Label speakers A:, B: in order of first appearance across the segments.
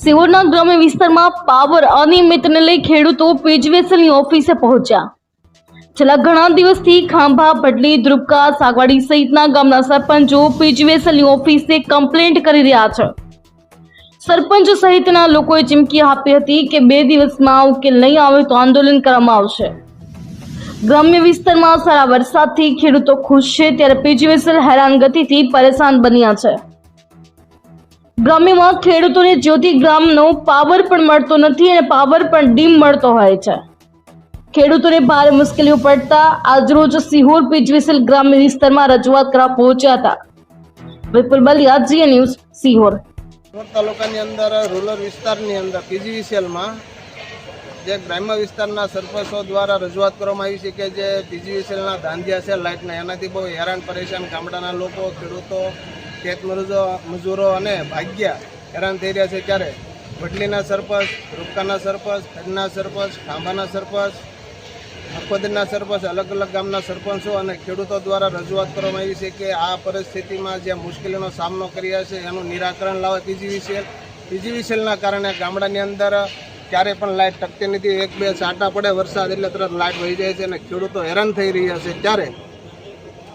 A: સિહોરના ગ્રામ્ય વિસ્તારમાં પાવર અનિયમિતને લઈ ખેડૂતો પેજવેસલની ઓફિસે પહોંચ્યા. છેલ્લા ઘણા દિવસથી ખાંભા ભડલી ધ્રુપકા, સાગવાડી સહિતના ગામના સરપંચો પેજવેસલની ઓફિસે કમ્પ્લેન્ટ કરી રહ્યા છે. સરપંચ સહિતના લોકોએ ચીમકી આપી હતી કે બે દિવસમાં ઉકેલ નહીં આવે તો આંદોલન કરવામાં આવશે. ગ્રામ્ય વિસ્તારમાં સારા વરસાદથી ખેડૂતો ખુશ છે, ત્યારે પેજવેસલ હેરાનગતિથી પરેશાન બન્યા છે. ગ્રામ્યમાં ખેડૂતોને જ્યોતિ ગ્રામનો પાવર પણ મળતો નથી અને પાવર પણ ડીમ મળતો હોય છે. ખેડૂતોને ભારે મુશ્કેલીઓ પડતા આજરોજ સિહોર પીજવીસેલ ગ્રામ્ય વિસ્તારમાં રજૂઆત કરવા પહોંચ્યા હતા. વિપુલ બલિયા જીએ ન્યૂઝ સિહોર.
B: તાલુકાની અંદર, રૂરલ વિસ્તારની અંદર પીજીવીસીએલમાં જે ગ્રામ્ય વિસ્તારના સરપંચો દ્વારા રજૂઆત કરવામાં આવી છે કે જે પીજીવીસીએલના ધાંધિયા છે લાઇટના, એનાથી બહુ હેરાન પરેશાન ગામડાના લોકો, ખેડૂતો ખેત મજૂરો અને ભાગ્યા હેરાન થઈ રહ્યા છે ત્યારે વડલીના સરપંચ, રૂપકાના સરપંચ, ખડના સરપંચ, ખાંભાના સરપંચ અખોદરના સરપંચ, અલગ અલગ ગામના સરપંચો અને ખેડૂતો દ્વારા રજૂઆત કરવામાં આવી છે કે આ પરિસ્થિતિમાં જે મુશ્કેલીનો સામનો કર્યા છે, એનું નિરાકરણ લાવે પીજીવીસીએલ પીજીવીસીએલના કારણે ગામડાની અંદર ક્યારે પણ લાઇટ ટકતી નથી. એક બે છાંટા પડે વરસાદ એટલે તરત લાઇટ વહી જાય છે અને ખેડૂતો હેરાન થઈ રહ્યા છે ત્યારે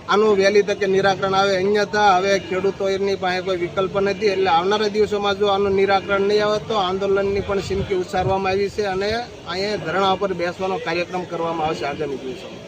B: આનું વહેલી તકે નિરાકરણ આવે. અન્યથા હવે ખેડૂતો એની પાસે કોઈ વિકલ્પ નથી. એટલે આવનારા દિવસોમાં જો આનું નિરાકરણ નહીં આવે તો આંદોલનની પણ સિમકી ઉચ્ચારવામાં આવી છે અને અહીંયા ધરણા ઉપર બેસવાનો કાર્યક્રમ કરવામાં આવશે આગામી દિવસોમાં.